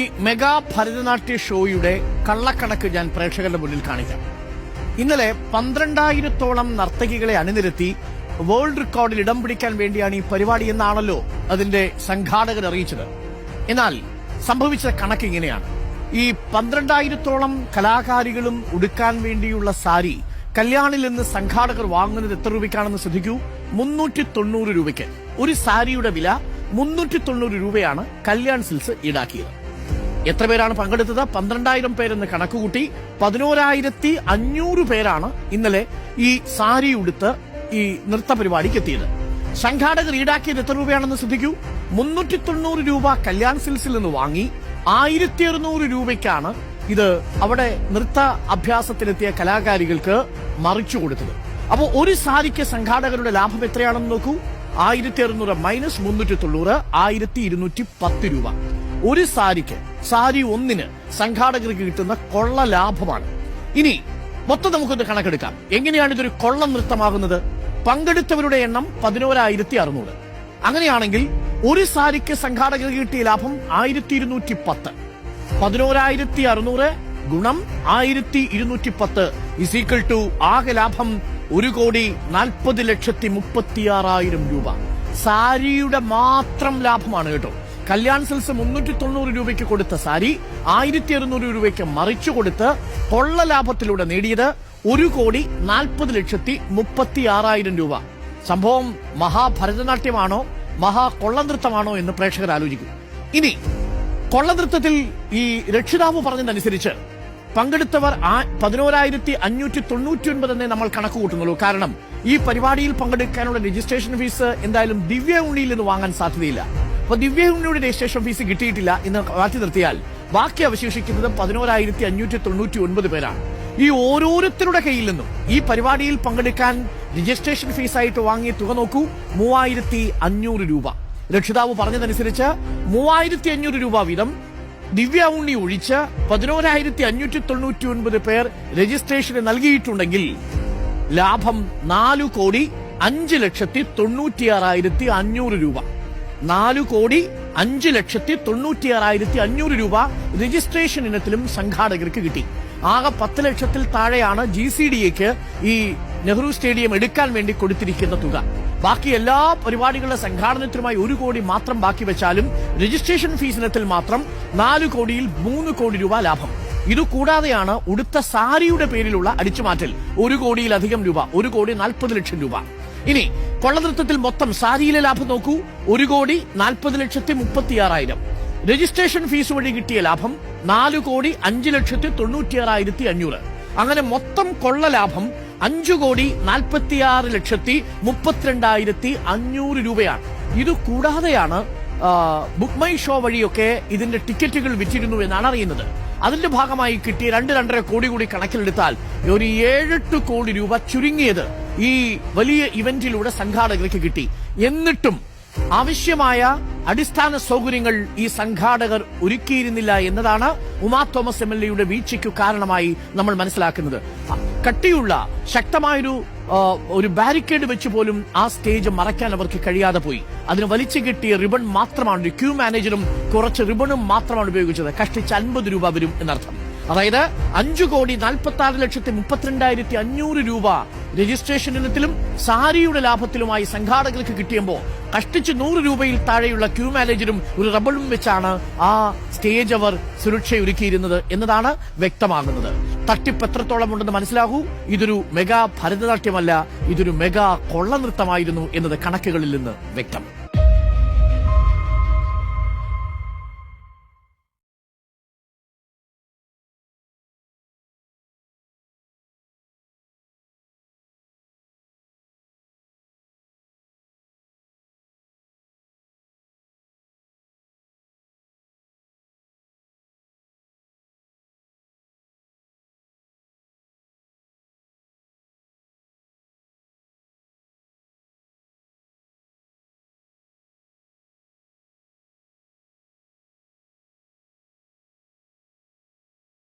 ഈ മെഗാ ഭരതനാട്യ ഷോയുടെ കള്ളക്കണക്ക് ഞാൻ പ്രേക്ഷകരുടെ മുന്നിൽ കാണിക്കാം. ഇന്നലെ പന്ത്രണ്ടായിരത്തോളം നർത്തകികളെ അണിനിരത്തി വേൾഡ് റെക്കോർഡിൽ ഇടം പിടിക്കാൻ വേണ്ടിയാണ് ഈ പരിപാടി എന്നാണല്ലോ അതിന്റെ സംഘാടകർ അറിയിച്ചത്. എന്നാൽ സംഭവിച്ച കണക്ക് ഇങ്ങനെയാണ്. ഈ പന്ത്രണ്ടായിരത്തോളം കലാകാരികളും ഉടുക്കാൻ വേണ്ടിയുള്ള സാരി കല്യാണിൽ നിന്ന് സംഘാടകർ വാങ്ങുന്നത് എത്ര രൂപയ്ക്കാണെന്ന് ശ്രദ്ധിക്കൂ. മുന്നൂറ്റി തൊണ്ണൂറ് രൂപയ്ക്ക്. ഒരു സാരിയുടെ വില മുന്നൂറ്റി തൊണ്ണൂറ് രൂപയാണ് കല്യാൺ സിൽസ് ഈടാക്കിയത്. എത്ര പേരാണ് പങ്കെടുത്തത്? പന്ത്രണ്ടായിരം പേരെന്ന് കണക്കുകൂട്ടി പതിനോരായിരത്തി അഞ്ഞൂറ് പേരാണ് ഇന്നലെ ഈ സാരി ഉടുത്ത് ഈ നൃത്ത പരിപാടിക്ക് എത്തിയത് സംഘാടകർ ഈടാക്കിയത് എത്ര രൂപയാണെന്ന് ശ്രദ്ധിക്കൂ. മുന്നൂറ്റി തൊണ്ണൂറ് രൂപ കല്യാൺ സിൽസിൽ നിന്ന് വാങ്ങി ആയിരത്തി അറുന്നൂറ് രൂപയ്ക്കാണ് ഇത് അവിടെ നൃത്ത അഭ്യാസത്തിലെത്തിയ കലാകാരികൾക്ക് മറിച്ചു കൊടുത്തത്. അപ്പോൾ ഒരു സാരിക്ക് സംഘാടകരുടെ ലാഭം എത്രയാണെന്ന് നോക്കൂ. ആയിരത്തി അറുന്നൂറ് മൈനസ് മുന്നൂറ്റി തൊണ്ണൂറ് ആയിരത്തി ഇരുന്നൂറ്റി പത്ത് രൂപ. ഒരു സാരിക്ക് സാരി ഒന്നിന് സംഘാടകർക്ക് കിട്ടുന്ന കൊള്ള ലാഭമാണ്. ഇനി മൊത്തം നമുക്കൊന്ന് കണക്കെടുക്കാം. എങ്ങനെയാണ് ഇതൊരു കൊള്ള നൃത്തമാകുന്നത്? പങ്കെടുത്തവരുടെ എണ്ണം പതിനോരായിരത്തി അറുന്നൂറ് അങ്ങനെയാണെങ്കിൽ ഒരു സാരിക്ക് സംഘാടകർക്ക് കിട്ടിയ ലാഭം ആയിരത്തി ഇരുന്നൂറ്റി പത്ത് പതിനോരായിരത്തി അറുന്നൂറ് ഗുണം ആയിരത്തി ഇരുന്നൂറ്റി പത്ത് ഇസീക്വൽ ടു ആകെ ലാഭം ഒരു കോടി നാൽപ്പത് ലക്ഷത്തി മുപ്പത്തിയാറായിരം രൂപ. സാരിയുടെ മാത്രം ലാഭമാണ് കേട്ടോ. കല്യാൺ സിൽസ് മുന്നൂറ്റി തൊണ്ണൂറ് രൂപയ്ക്ക് കൊടുത്ത സാരി ആയിരത്തി അറുന്നൂറ് രൂപയ്ക്ക് മറിച്ചു കൊടുത്ത് കൊള്ള ലാഭത്തിലൂടെ നേടിയത് ഒരു കോടി നാൽപ്പത് ലക്ഷത്തി മുപ്പത്തി ആറായിരം രൂപ. സംഭവം മഹാഭരതനാട്യമാണോ മഹാ കൊള്ളനൃത്തമാണോ എന്ന് പ്രേക്ഷകർ ആലോചിക്കും. ഇനി കൊള്ളനൃത്തത്തിൽ ഈ രക്ഷിതാവ് പറഞ്ഞതനുസരിച്ച് പങ്കെടുത്തവർ പതിനോരായിരത്തി അഞ്ഞൂറ്റി തൊണ്ണൂറ്റി ഒൻപത് എന്നേ നമ്മൾ കണക്ക് കൂട്ടുന്നുള്ളൂ. കാരണം ഈ പരിപാടിയിൽ പങ്കെടുക്കാനുള്ള രജിസ്ട്രേഷൻ ഫീസ് എന്തായാലും ദിവ്യ ഉണ്ണിയിൽ നിന്ന് വാങ്ങാൻ സാധ്യതയില്ല. അപ്പൊ ദിവ്യഭൂമിയുടെ രജിസ്ട്രേഷൻ ഫീസ് കിട്ടിയിട്ടില്ല എന്ന് മാറ്റി നിർത്തിയാൽ ബാക്കി അവശേഷിക്കുന്നത് പതിനോരായിരത്തി അഞ്ഞൂറ്റി തൊണ്ണൂറ്റി ഒൻപത് പേരാണ്. ഈ ഓരോരുത്തരുടെ കയ്യിൽ നിന്നും ഈ പരിപാടിയിൽ പങ്കെടുക്കാൻ രജിസ്ട്രേഷൻ ഫീസായിട്ട് വാങ്ങിയ തുക നോക്കൂ മൂവായിരത്തി അഞ്ഞൂറ് രൂപ. രക്ഷിതാവ് പറഞ്ഞതനുസരിച്ച് മൂവായിരത്തി അഞ്ഞൂറ് രൂപ വീതം ദിവ്യ ഉണ്ണി ഒഴിച്ച് പതിനോരായിരത്തി അഞ്ഞൂറ്റി തൊണ്ണൂറ്റി ഒൻപത് പേർ രജിസ്ട്രേഷന് നൽകിയിട്ടുണ്ടെങ്കിൽ ലാഭം നാലു കോടി അഞ്ച് ലക്ഷത്തി തൊണ്ണൂറ്റിയാറായിരത്തി അഞ്ഞൂറ് രൂപ. നാലു കോടി അഞ്ച് ലക്ഷത്തി തൊണ്ണൂറ്റിയാറായിരത്തി അഞ്ഞൂറ് രൂപ രജിസ്ട്രേഷൻ ഇനത്തിലും സംഘാടകർക്ക് കിട്ടി. ആകെ പത്ത് ലക്ഷത്തിൽ താഴെയാണ് ജി സി ഡി എക്ക് ഈ നെഹ്റു സ്റ്റേഡിയം എടുക്കാൻ വേണ്ടി കൊടുത്തിരിക്കുന്ന തുക. ബാക്കി എല്ലാ പരിപാടികളുടെ സംഘാടനത്തിനുമായി ഒരു കോടി മാത്രം ബാക്കി വെച്ചാലും രജിസ്ട്രേഷൻ ഫീസ് ഇനത്തിൽ മാത്രം നാല് കോടിയിൽ മൂന്ന് കോടി രൂപ ലാഭം. ഇത് കൂടാതെയാണ് ഉടുത്ത സാരിയുടെ പേരിലുള്ള അടിച്ചുമാറ്റൽ ഒരു കോടിയിലധികം രൂപ ഒരു കോടി നാൽപ്പത് ലക്ഷം രൂപ. ഇനി കൊള്ളനൃത്തത്തിൽ മൊത്തം സാരിയിലെ ലാഭം നോക്കൂ. ഒരു കോടി നാൽപ്പത് ലക്ഷത്തി മുപ്പത്തിയാറായിരം. രജിസ്ട്രേഷൻ ഫീസ് വഴി കിട്ടിയ ലാഭം നാല് കോടി അഞ്ച് ലക്ഷത്തി തൊണ്ണൂറ്റിയാറായിരത്തി അഞ്ഞൂറ്. അങ്ങനെ മൊത്തം കൊള്ള ലാഭം അഞ്ചു കോടി നാൽപ്പത്തിയാറ് ലക്ഷത്തി മുപ്പത്തിരണ്ടായിരത്തി അഞ്ഞൂറ് രൂപയാണ്. ഇത് കൂടാതെയാണ് ബുക്ക് മൈ ഷോ വഴിയൊക്കെ ഇതിന്റെ ടിക്കറ്റുകൾ വിറ്റിരുന്നു എന്നാണ് അറിയുന്നത്. അതിന്റെ ഭാഗമായി കിട്ടിയ രണ്ട് രണ്ടര കോടി കൂടി കണക്കിലെടുത്താൽ ഒരു ഏഴെട്ട് കോടി രൂപ ചുരുങ്ങിയത് ഈ വലിയ ഇവന്റിലൂടെ സംഘാടകർക്ക് കിട്ടി. എന്നിട്ടും ആവശ്യമായ അടിസ്ഥാന സൗകര്യങ്ങൾ ഈ സംഘാടകർ ഒരുക്കിയിരുന്നില്ല എന്നതാണ് ഉമാ തോമസ് എം എൽ എയുടെ വീഴ്ചയ്ക്കു കാരണമായി നമ്മൾ മനസ്സിലാക്കുന്നത്. കട്ടിയുള്ള ശക്തമായൊരു ഒരു ബാരിക്കേഡ് വെച്ച് പോലും ആ സ്റ്റേജ് മറയ്ക്കാൻ അവർക്ക് കഴിയാതെ പോയി. അതിന് വലിച്ചു കിട്ടിയ റിബൺ മാത്രമാണ് ക്യൂ മാനേജറും കുറച്ച് റിബണും മാത്രമാണ് ഉപയോഗിച്ചത്. കഷ്ടിച്ച് അൻപത് രൂപ വരും എന്നർത്ഥം. അതായത് അഞ്ചു കോടി നാൽപ്പത്തി ആറ് ലക്ഷത്തി മുപ്പത്തിരണ്ടായിരത്തി അഞ്ഞൂറ് രൂപ രജിസ്ട്രേഷൻ ഇനത്തിലും സാരിയുടെ ലാഭത്തിലുമായി സംഘാടകർക്ക് കിട്ടിയപ്പോൾ കഷ്ടിച്ച് നൂറ് രൂപയിൽ താഴെയുള്ള ക്യൂ മാനേജരും ഒരു റബളും വെച്ചാണ് ആ സ്റ്റേജ് അവർ സുരക്ഷയൊരുക്കിയിരുന്നത് എന്നതാണ് വ്യക്തമാകുന്നത്. തട്ടിപ്പ് എത്രത്തോളം ഉണ്ടെന്ന് മനസ്സിലാകൂ. ഇതൊരു മെഗാ ഭരതനാട്യമല്ല ഇതൊരു മെഗാ കൊള്ളനൃത്തമായിരുന്നു എന്നത് കണക്കുകളിൽ നിന്ന് വ്യക്തം.